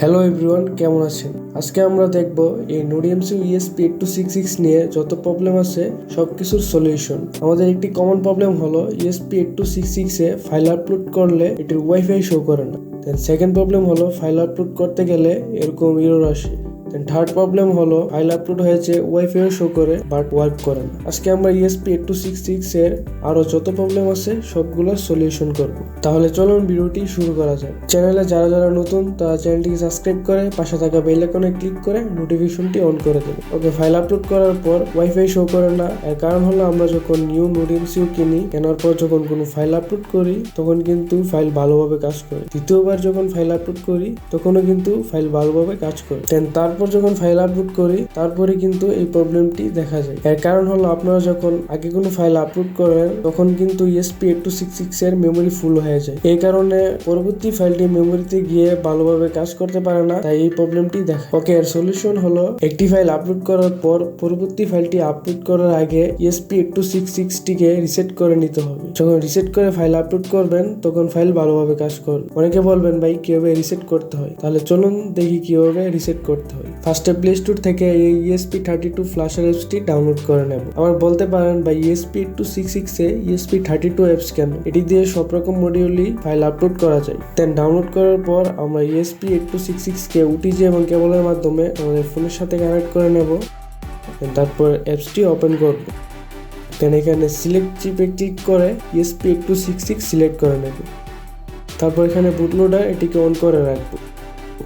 Hello everyone কেমন আছেন? আজকে আমরা দেখব এই NodeMCU E S P eight two six six নিয়ে যত প্রবলেম আছে সব কিছুর সলিউশন আমাদের একটি কমন প্রবলেম হলো ইএসপি এইট টু সিক্স সিক্সে ফাইল আপলোড করলে এটির ওয়াইফাই শো করে না। দেন সেকেন্ড প্রবলেম হলো ফাইল আপলোড করতে গেলে এরকম ইরোর আসে। থার্ড প্রবলেম হলো ফাইল আপলোড হয়েছে ওয়াইফাই শো করে বাট ওয়ার্ক করে না। আজকে আমরা ইএসপি টু সিক্স সিক্স এর আরও যত প্রবলেম আছে, সবগুলো সলিউশন করব। তাহলে চলুন ভিডিওটি শুরু করা যাক। চ্যানেলে যারা যারা নতুন, তারা চ্যানেলটিকে সাবস্ক্রাইব করে, পাশে থাকা বেল আইকনে ক্লিক করে নোটিফিকেশনটি অন করে দেবে। ওকে ফাইল আপলোড করার পর ওয়াইফাই শো করে না। এর কারণ হলো আমরা যখন নিউ নোডিএমসিও কিনি, কেনার পর যখন কোনো ফাইল আপলোড করি, তখন কিন্তু ফাইল ভালোভাবে কাজ করে। দ্বিতীয়বার যখন ফাইল আপলোড করি, তখনও কিন্তু ফাইল ভালোভাবে কাজ করে। দেন তারপর যখন ফাইল আপলোড করি, তারপরে কিন্তু এই প্রবলেমটি দেখা যায়। এর কারণ হলো আপনারা যখন আগে কোনো ফাইল আপলোড করেন, তখন কিন্তু ESP eight two six six এর মেমোরি ফুল হয়ে যায়। এই কারণে পরবর্তী ফাইলটি মেমোরিতে গিয়ে ভালোভাবে কাজ করতে পারে না, তাই এই প্রবলেমটি দেখা ওকে এর সলিউশন হলো একটি ফাইল আপলোড করার পর পরবর্তী ফাইলটি আপলোড করার আগে ESP eight two six six টিকে রিসেট করে নিতে হবে। যখন রিসেট করে ফাইল আপলোড করবেন, তখন ফাইল ভালোভাবে কাজ করবে। অনেকে বলবেন, ভাই, কীভাবে রিসেট করতে হয়? তাহলে চলুন দেখি কীভাবে রিসেট করতে হয়। ফার্স্টে প্লে স্টোর থেকে এই E S P thirty two flasher অ্যাপসটি ডাউনলোড করে নেব। আবার বলতে পারেন E ESP two six six এ ইএসপি থার্টি টু অ্যাপস কেন? এটি দিয়ে সব রকম মডিউলই ফাইল আপলোড করা যায়। দেন ডাউনলোড করার পর আমরা ESP eight two six six কে উটিজি এবং কেবলের মাধ্যমে আমাদের ফোনের সাথে কানেক্ট করে নেব। তারপর অ্যাপসটি ওপেন করব। দেন এখানে সিলেক্ট চিপে ক্লিক করে ESP eight two six six select করে নেব। তারপর এখানে বুটলোডার এটিকে অন করে রাখব।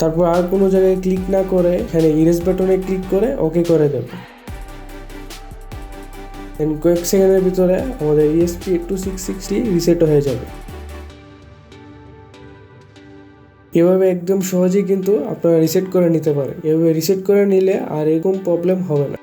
তারপর আর কোনো জায়গায় ক্লিক না করে, এখানে ইরেজ বাটনে ক্লিক করে ওকে করে দেব। দেন কয়েক সেকেন্ডের ভিতরে আমাদের ESP two six sixty reset হয়ে যাবে। এভাবে একদম সহজেই কিন্তু আপনারা রিসেট করে নিতে পারেন। এভাবে রিসেট করে নিলে আর এরকম প্রবলেম হবে না।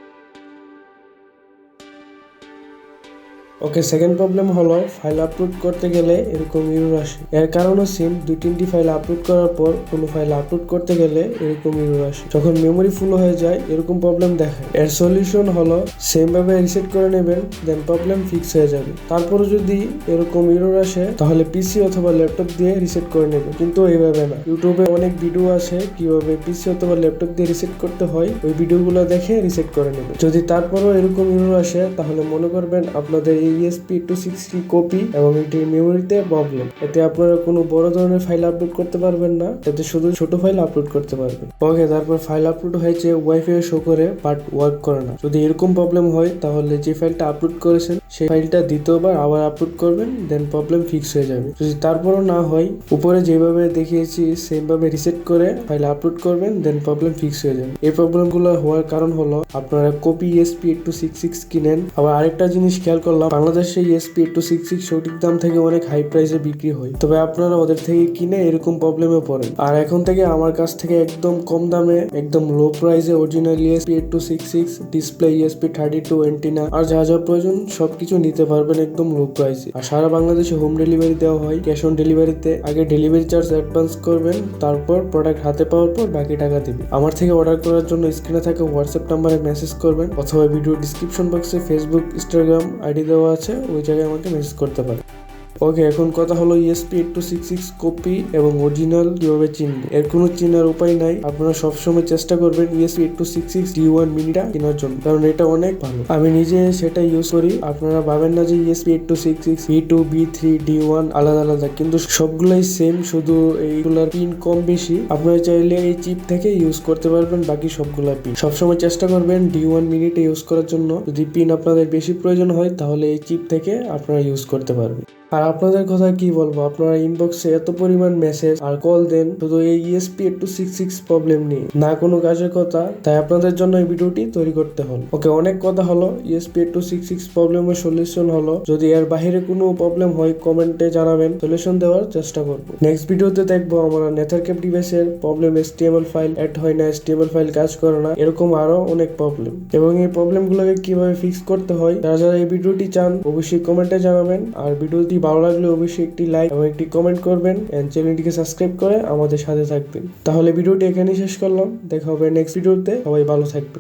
ওকে সেকেন্ড প্রবলেম হলো ফাইল আপলোড করতে গেলে এরকম ইরর আসে। এর কারণও সেম দুই, তিনটি ফাইল আপলোড করার পর কোনো ফাইল আপলোড করতে গেলে এরকম ইরর আসে। যখন মেমোরি ফুল হয়ে যায়, এরকম প্রবলেম দেখায় এর সলিউশন হলো সেম ভাবে রিসেট করে নেবেন দেন প্রবলেম ফিক্স হয়ে যাবে। তারপরে যদি এরকম ইরর আসে, তাহলে পিসি অথবা ল্যাপটপ দিয়ে রিসেট করে নেবেন। কিন্তু এইভাবে না। ইউটিউবে অনেক ভিডিও আছে কীভাবে পিসি অথবা ল্যাপটপ দিয়ে রিসেট করতে হয়। ওই ভিডিওগুলো দেখে রিসেট করে নেবেন। যদি তারপরও এরকম ইরর আসে, তাহলে মনে করবেন আপনাদের এই ইএসপি টু সিক্সটি কপি এবং এটির মেমোরিতে প্রবলেম এতে আপনারা কোনো বড় ধরনের ফাইল আপলোড করতে পারবেন না। এতে শুধু ছোট ফাইল আপলোড করতে পারবেন। ওকে তারপর ফাইল আপলোড হয়েছে ওয়াইফাই শো করে বাট ওয়ার্ক করে না। যদি এরকম প্রবলেম হয়, তাহলে যে ফাইলটা আপলোড করেছেন, সেই ফাইলটা দ্বিতীয়বার আবার আপলোড করবেন দেন প্রবলেম ফিক্স হয়ে যাবে। যদি তারপরও না হয়, উপরে যেভাবে দেখিয়েছি সেমভাবে রিসেট করে ফাইল আপলোড করবেন দেন প্রবলেম ফিক্স হয়ে যাবে। এই প্রবলেমগুলো হওয়ার কারণ হলো, আপনারা copy ESP two six six কিনেন। আবার আরেকটা জিনিস খেয়াল করলাম বাংলাদেশে ইএসপি টু সিক্স সিক্স সঠিক দাম থেকে অনেক হাই প্রাইসে বিক্রি হয়। তবে আপনারা ওদের থেকে কিনে এরকম প্রবলেমে পড়েন। আর এখন থেকে আমার কাছ থেকে একদম কম দামে, একদম লো প্রাইসে original ESP two six six display ESP thirty two antenna আর যা যা প্রয়োজন সবকিছু নিতে পারবেন একদম লো প্রাইসে আর সারা বাংলাদেশে হোম ডেলিভারি দেওয়া হয়। ক্যাশ অন ডেলিভারিতে আগে ডেলিভারি চার্জ অ্যাডভান্স করবেন, তারপর প্রোডাক্ট হাতে পাওয়ার পর বাকি টাকা দিবেন। আমার থেকে অর্ডার করার জন্য স্ক্রিনে থাকা হোয়াটসঅ্যাপ নাম্বারে মেসেজ করবেন, অথবা ভিডিও ডিসক্রিপশন বক্সে ফেসবুক ইনস্টাগ্রাম আইডি দেওয়া আছে ওই জায়গায় আমাকে মেসেজ করতে পারেন। ওকে, এখন কথা হলো ESP eight two six six copy এবং অরিজিনাল কীভাবে চিনবে? এর কোনো চিনার উপায় নাই। আপনারা সবসময় চেষ্টা করবেন ESP eight two six six D one মিনিটা কেনার জন্য, কারণ এটা অনেক ভালো। আমি নিজে সেটা ইউজ করি। আপনারা ভাবেন না যে ESP eight two six six B two B three D one আলাদা আলাদা, কিন্তু সবগুলাই সেম শুধু এইগুলার পিন কম বেশি। আপনারা চাইলে এই চিপ থেকে ইউজ করতে পারবেন বাকি সবগুলা পিন সবসময় চেষ্টা করবেন ডি ওয়ান মিনিটে ইউজ করার জন্য। যদি পিন আপনাদের বেশি প্রয়োজন হয়, তাহলে এই চিপ থেকে আপনারা ইউজ করতে পারবেন। আর আপনাদের কথা কি বলব? আপনারা ইনবক্সে এত পরিমাণ মেসেজ আর কল দেন, শুধু এই ESP two six six problem নিয়ে। না কোনো কাজের কথা, তাই আপনাদের জন্য এই ভিডিওটি তৈরি করতে হল। ওকে, অনেক কথা হলো। ইএসপি টু সিক্স সিক্স প্রবলেমের সলিউশন হলো। যদি এর বাইরে কোনো প্রবলেম হয় কমেন্টে জানাবেন। সলিউশন দেওয়ার চেষ্টা করব। নেক্সট ভিডিওতে দেখব আমরা নেথার ক্যাপ ডিভাইসের প্রবলেম এসটিএমএল ফাইল অ্যাড হয় না এসটিএমএল ফাইল কাজ করে না, এরকম আরও অনেক প্রবলেম এবং এই প্রবলেমগুলোকে কীভাবে ফিক্স করতে হয়, যারা যারা এই ভিডিওটি চান, অবশ্যই কমেন্টে জানাবেন। আর ভিডিওটি ভালো লাগলে অবশ্যই একটি লাইক এবং একটি কমেন্ট করবেন এন্ড চ্যানেলটিকে সাবস্ক্রাইব করে আমাদের সাথে থাকবেন। তাহলে ভিডিওটি এখানেই শেষ করলাম। দেখা হবে নেক্সট ভিডিওতে সবাই ভালো থাকবেন।